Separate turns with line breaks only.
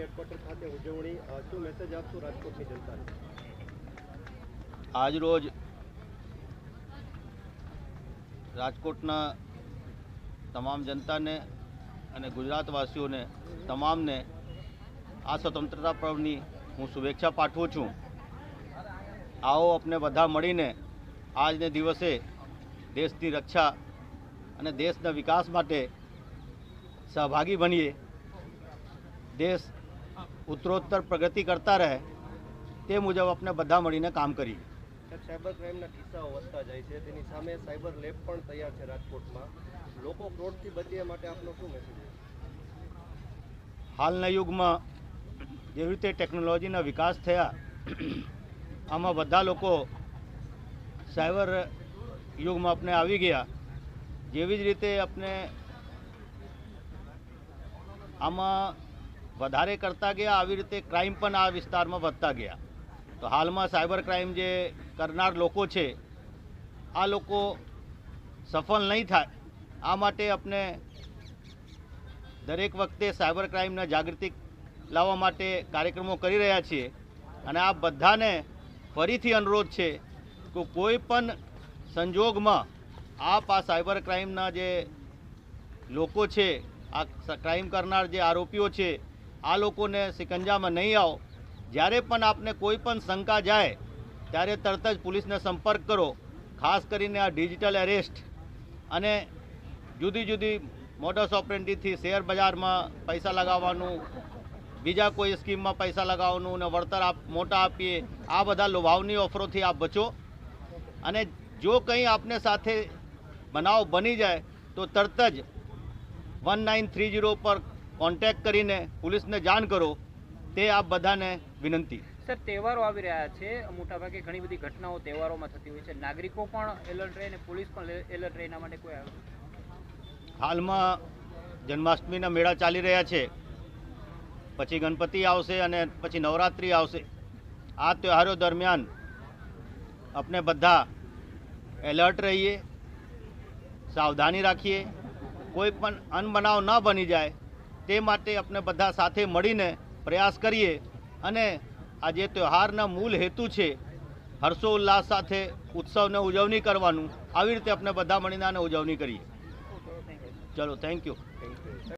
Company headquarter ખાતે રાજકોટના
તમામ જનતાને અને ગુજરાતવાસીઓને, તમામને આ સ્વતંત્રતા પર્વની હું શુભેચ્છા પાઠવું છું. આવો આપણે બધા મળીને આજને દિવસે દેશની રક્ષા અને દેશના વિકાસ માટે સહભાગી બનીએ. દેશ ઉત્તરોત્તર પ્રગતિ કરતા રહે તે મુજબ આપણે બધા મળીને કામ કરીએ.
સાયબર ક્રાઇમના કિસ્સાઓ વધતા જાય છે. તેની સામે સાયબર લેબ પણ તૈયાર છે રાજકોટમાં. લોકો ફ્રોડથી બચે માટે આપનો શું મેસેજ
હાલના યુગમાં જેવી રીતે ટેકનોલોજીના વિકાસ થયા આમાં બધા લોકો સાયબર યુગમાં આપણે આવી ગયા. જેવી જ રીતે આપણે આમાં વધારે કરતા ગયા, આવી રીતે ક્રાઇમ પણ આ વિસ્તારમાં વધતા ગયા. તો હાલમાં સાયબર ક્રાઇમ જે કરનાર લોકો છે, આ લોકો સફળ નહીં થાય. આ માટે આપણે દરેક વખતે સાયબર ક્રાઇમના જાગૃતિ લાવવા માટે કાર્યક્રમો કરી રહ્યા છીએ. અને આ બધાને ફરીથી અનુરોધ છે કે કોઈ પણ સંજોગમાં આપ આ સાયબર ક્રાઇમના જે લોકો છે, આ ક્રાઇમ કરનાર જે આરોપીઓ છે આ લોકોને સિકંજામાં નહીં આવો. જ્યારે પણ આપને કોઈ પણ શંકા જાય, ત્યારે તરત જ પોલીસને સંપર્ક કરો, ખાસ કરીને આ ડિજિટલ એરેસ્ટ. અને જુદી જુદી મોડસ ઓપરેન્ટીથી શેર બજારમાં પૈસા લગાવવાનું, બીજા કોઈ સ્કીમમાં પૈસા લગાવવાનું અને વળતર આપ, મોટા આપીએ, આ બધા લોભાવની ઓફરોથી આપ બચો. અને જો કંઈ આપને સાથે બનાવ બની જાય, તો તરત જ વન નાઇન થ્રી જીરો પર કોન્ટેક્ટ કરીને પોલીસને જાણ કરો તે આપ બધાને વિનંતી.
સર તહેવારો આવી રહ્યા છે. મોટાભાગે ઘણી બધી ઘટનાઓ તહેવારોમાં થતી હોય છે. નાગરિકો પણ એલર્ટ રહે અને પોલીસ પણ એલર્ટ રહે એના માટે કોઈ આવે?
હાલમાં જન્માષ્ટમીના મેળા ચાલી રહ્યા છે. પછી ગણપતિ આવશે અને પછી નવરાત્રિ આવશે. આ તહેવારો દરમિયાન આપણે બધા એલર્ટ રહીએ સાવધાની રાખીએ. કોઈ પણ અનબનાવ ન બની જાય. તે માટે આપણે બધા સાથે મળીને પ્રયાસ કરીએ અને આ જે તહેવારના મૂળ હેતુ છે હર્ષોલ્લાસ સાથે ઉત્સવને ઉજવણી કરવાનું. આવી રીતે આપણે બધા મળીને આને ઉજવણી કરીએ. ચલો થેન્ક યુ